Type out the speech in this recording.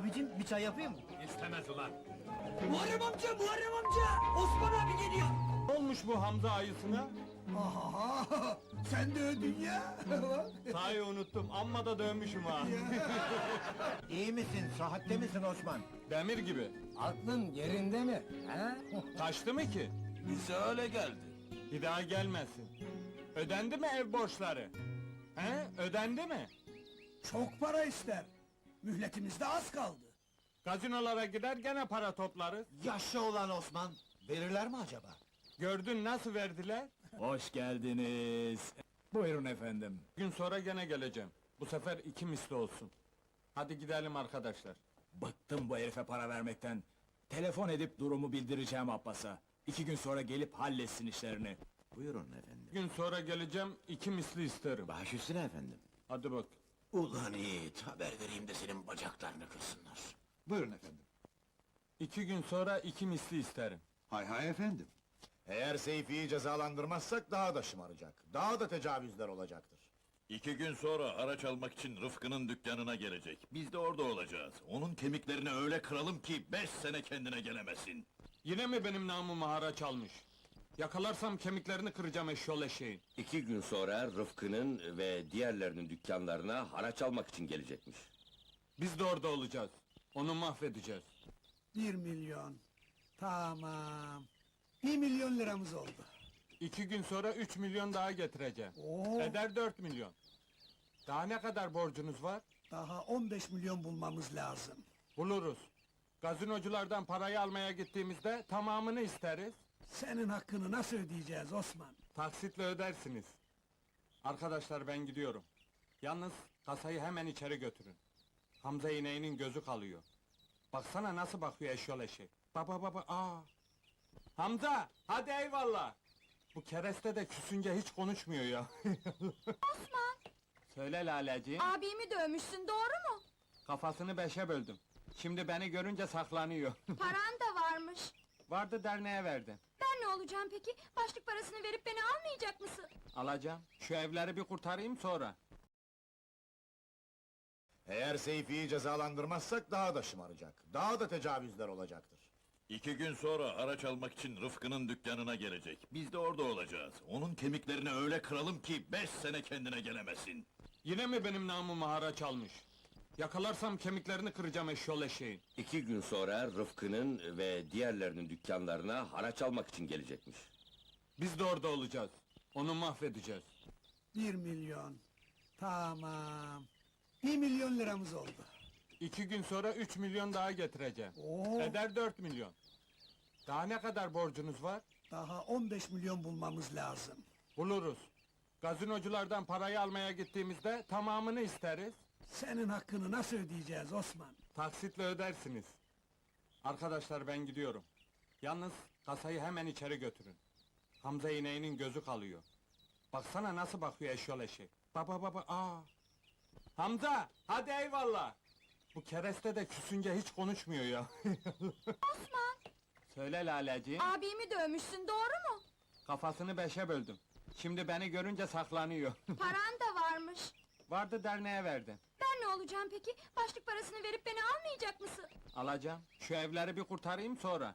abicim bir çay yapayım mı? İstemez ulan. Muharrem amca, Muharrem amca! Osman abi geliyor! Ne olmuş bu Hamza ayısına? Aha, sen de ödün ya! Sahi unuttum, amma da dövmüşüm ha. İyi misin? Sıhhatte misin Osman? Demir gibi. Aklın yerinde mi? Ha? Kaçtı mı ki? Bize öyle geldi. Bir daha gelmesin. Ödendi mi ev borçları? He? Ödendi mi? Çok para ister. Mühletimizde az kaldı. Gazinolara gider gene para toplarız. Yaşlı olan Osman. Verirler mi acaba? Gördün nasıl verdiler? Hoş geldiniz. Buyurun efendim. Gün sonra gene geleceğim. Bu sefer iki misli olsun. Hadi gidelim arkadaşlar. Bıktım bu herife para vermekten. Telefon edip durumu bildireceğim Abbas'a. İki gün sonra gelip halletsin işlerini. Buyurun efendim. Gün sonra geleceğim, iki misli isterim. Baş üstüne efendim. Hadi bak. Ulan Yiğit, haber vereyim de senin bacaklarını kırsınlar. Buyurun efendim. İki gün sonra iki misli isterim. Hay hay efendim. Eğer Seyfi'yi cezalandırmazsak daha da şımaracak. Daha da tecavüzler olacaktır. İki gün sonra araç almak için Rıfkı'nın dükkanına gelecek. Biz de orada olacağız. Onun kemiklerini öyle kıralım ki beş sene kendine gelemesin. Yine mi benim namımı haraç almış? Yakalarsam kemiklerini kıracağım eşyol eşeğin. İki gün sonra Rıfkı'nın ve diğerlerinin dükkanlarına haraç almak için gelecekmiş. Biz de orada olacağız. Onu mahvedeceğiz. Bir milyon. Tamam. Bir milyon liramız oldu. İki gün sonra üç milyon daha getireceğim. Oo, Eder dört milyon. Daha ne kadar borcunuz var? daha 15 milyon bulmamız lazım. Buluruz. Gazinoculardan parayı almaya gittiğimizde tamamını isteriz. Senin hakkını nasıl ödeyeceğiz Osman? Taksitle ödersiniz. Arkadaşlar ben gidiyorum. Yalnız kasayı hemen içeri götürün. Hamza ineğinin gözü kalıyor. Baksana nasıl bakıyor eşyol eşek. Baba baba aa. Hamza hadi eyvallah. Bu kereste de küsünce hiç konuşmuyor ya. Osman, Söyle Laleciğim. abimi dövmüşsün doğru mu? Kafasını beşe böldüm. Şimdi beni görünce saklanıyor. Paran da varmış. Vardı derneğe verdim. Ben ne olacağım peki? Başlık parasını verip beni almayacak mısın? Alacağım. Şu evleri bir kurtarayım sonra. Eğer Seyfi'yi cezalandırmazsak daha da şımaracak. Daha da tecavüzler olacaktır. İki gün sonra araç almak için Rıfkı'nın dükkanına gelecek. Biz de orada olacağız. Onun kemiklerini öyle kıralım ki beş sene kendine gelemesin. Yine mi benim namımı haraç almış? Yakalarsam kemiklerini kıracağım eşyol eşeğin. İki gün sonra Rıfkı'nın ve diğerlerinin dükkanlarına haraç almak için gelecekmiş. Biz de orada olacağız. Onu mahvedeceğiz. Bir milyon. Tamam. Bir milyon liramız oldu. İki gün sonra üç milyon daha getireceğim. Oo, Eder dört milyon. Daha ne kadar borcunuz var? daha 15 milyon bulmamız lazım. Buluruz. Gazinoculardan parayı almaya gittiğimizde tamamını isteriz. Senin hakkını nasıl ödeyeceğiz Osman? Taksitle ödersiniz. Arkadaşlar ben gidiyorum. Yalnız kasayı hemen içeri götürün. Hamza ineğinin gözü kalıyor. Baksana nasıl bakıyor eşyol eşek. Baba baba aa. Hamza hadi eyvallah. Bu kereste de küsünce hiç konuşmuyor ya. Osman, Söyle Laleciğim. abimi dövmüşsün doğru mu? Kafasını beşe böldüm. Şimdi beni görünce saklanıyor. Paran da varmış. Vardı derneğe verdim. Ne olacağım peki? Başlık parasını verip beni almayacak mısın? Alacağım. Şu evleri bir kurtarayım sonra.